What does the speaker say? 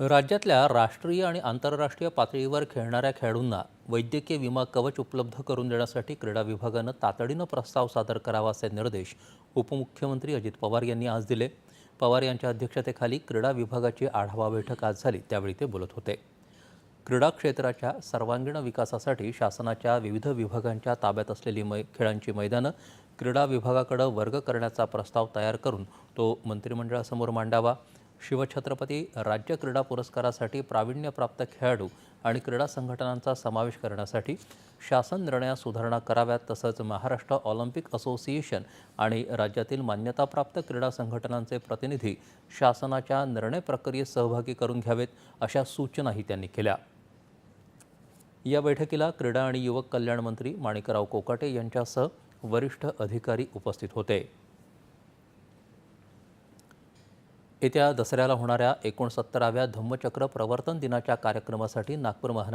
राज्यातल्या राष्ट्रीय आणि आंतरराष्ट्रीय पातळीवर खेळणाऱ्या खेळाडूंना वैद्यकीय विमा कवच उपलब्ध करून देण्यासाठी क्रीडा विभागानं तातडीनं प्रस्ताव सादर करावा असे निर्देश उपमुख्यमंत्री अजित पवार यांनी आज दिले. पवार यांच्या अध्यक्षतेखाली क्रीडा विभागाची आढावा बैठक आज झाली त्यावेळी ते बोलत होते. क्रीडा क्षेत्राच्या सर्वांगीण विकासासाठी शासनाच्या विविध विभागांच्या ताब्यात असलेली मै खेळांची मैदानं क्रीडा विभागाकडे वर्ग करण्याचा प्रस्ताव तयार करून तो मंत्रिमंडळासमोर मांडावा. शिवछत्रपती राज्य क्रीडा पुरस्कारासाठी प्रावीण्यप्राप्त खेळाडू आणि क्रीडा संघटनांचा समावेश करण्यासाठी शासन निर्णयात सुधारणा कराव्यात तसंच महाराष्ट्र ऑलिम्पिक असोसिएशन आणि राज्यातील मान्यताप्राप्त क्रीडा संघटनांचे प्रतिनिधी शासनाच्या निर्णय प्रक्रियेत सहभागी करून घ्यावेत अशा सूचनाही त्यांनी केल्या. या बैठकीला क्रीडा आणि युवक कल्याण मंत्री माणिकराव कोकाटे यांच्यासह वरिष्ठ अधिकारी उपस्थित होते. येत्या दसऱ्याला होणाऱ्या एकोणसत्तराव्या धम्मचक्र प्रवर्तन दिनाच्या कार्यक्रमासाठी नागपूर महानगर